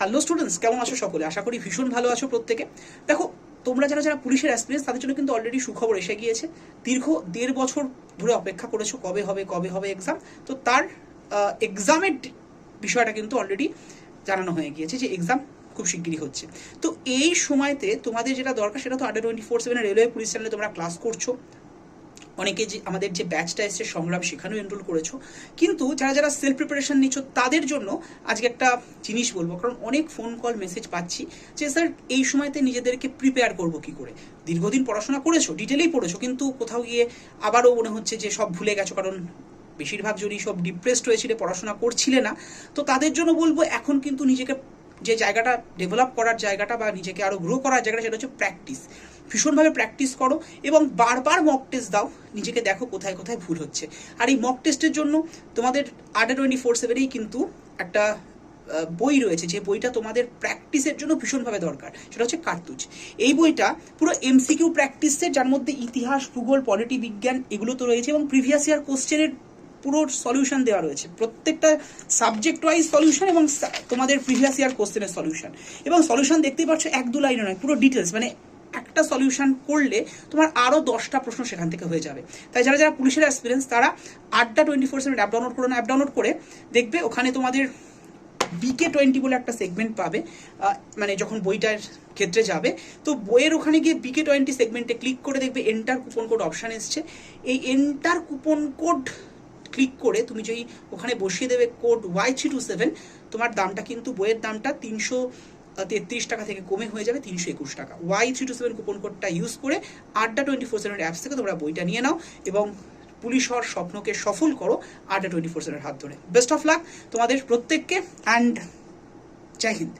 Hello students কেমন আছো সকলে? আশা করি ভীষণ ভালো আছো প্রত্যেকে। দেখো, তোমরা যারা যারা পুলিশের অ্যাসপিরেন্স তাদের জন্য কিন্তু অলরেডি সুখবর এসে গিয়েছে। দীর্ঘ দেড় বছর ধরে অপেক্ষা করেছ, কবে হবে কবে হবে এক্সাম তো তার এক্সামের বিষয়টা কিন্তু অলরেডি জানানো হয়ে গিয়েছে যে এক্সাম খুব শিগগিরই হচ্ছে। তো এই সময়তে তোমাদের যেটা দরকার, সেটা তো under twenty four seven railway police চ্যানেলে তোমরা ক্লাস করছ। অনেকে যে আমাদের যে ব্যাচটা এসছে, সংগ্রাম সেখানেও এনরোল করেছ। কিন্তু যারা যারা সেলফ প্রিপারেশন নিচ্ছ, তাদের জন্য আজকে একটা জিনিস বলব, কারণ অনেক ফোন কল মেসেজ পাচ্ছি যে, স্যার, এই সময়তে নিজেদেরকে প্রিপেয়ার করব কি করে? দীর্ঘদিন পড়াশোনা করেছ ডিটেলেই পড়েছো, কিন্তু কোথাও গিয়ে আবারও মনে হচ্ছে যে সব ভুলে গেছো, কারণ বেশিরভাগ জনই সব ডিপ্রেসড হয়েছিলে, পড়াশোনা করছিলে না। তো তাদের জন্য বলব, এখন কিন্তু নিজেকে যে জায়গাটা ডেভেলপ করার জায়গাটা বা নিজেকে আরও গ্রো করার জায়গাটা, সেটা হচ্ছে প্র্যাকটিস ভীষণভাবে প্র্যাকটিস করো এবং বারবার মক টেস্ট দাও, নিজেকে দেখো কোথায় কোথায় ভুল হচ্ছে। আর এই মক টেস্টের জন্য তোমাদের আডার টোয়েন্টি ফোর সেভেনেই কিন্তু একটা বই রয়েছে, যে বইটা তোমাদের প্র্যাকটিসের জন্য ভীষণভাবে দরকার। সেটা হচ্ছে কার্তুজ। এই বইটা পুরো এমসিকিউ প্র্যাকটিসের যার মধ্যে ইতিহাস, ভূগোল পলিটি বিজ্ঞান এগুলো তো রয়েছে এবং প্রিভিয়াস ইয়ার কোশ্চেনের পুরো সলিউশন দেওয়া রয়েছে। প্রত্যেকটা সাবজেক্ট ওয়াইজ সলিউশন এবং তোমাদের প্রিভিয়াস ইয়ার কোশ্চেনের সলিউশন এবং সলিউশন দেখতেই পাচ্ছ এক দু লাইনে নয়, পুরো ডিটেলস মানে একটা সলিউশন করলে তোমার আরও দশটা প্রশ্ন সেখান থেকে হয়ে যাবে। তাই যারা যারা পুলিশের এক্সপিরিয়েন্স তারা আটটা twenty four seven app download করে না অ্যাপ ডাউনলোড করে দেখবে ওখানে তোমাদের বিকে টোয়েন্টি বলে একটা সেগমেন্ট পাবে মানে যখন বইটার ক্ষেত্রে যাবে। তো বইয়ের ওখানে গিয়ে বিকে টোয়েন্টি সেগমেন্টে ক্লিক করে দেখবে এন্টার কুপন কোড অপশান এসছে। এই এন্টার কুপন কোড ক্লিক করে তুমি যদি ওখানে বসিয়ে দেবে code Y three two seven তোমার দামটা কিন্তু বইয়ের দামটা তিনশো তেত্রিশ টাকা থেকে কমে হয়ে যাবে তিনশো একুশ টাকা। Y three two seven coupon কোডটা ইউজ করে আড্ডা টোয়েন্টি ফোর সেভেন অ্যাপস থেকে তোমরা বইটা নিয়ে নাও এবং পুলিশ হওয়ার স্বপ্নকে সফল করো আড্ডা টোয়েন্টি ফোর সেভেনের হাত ধরে। বেস্ট অফ লাক তোমাদের প্রত্যেককে অ্যান্ড জয় হিন্দ।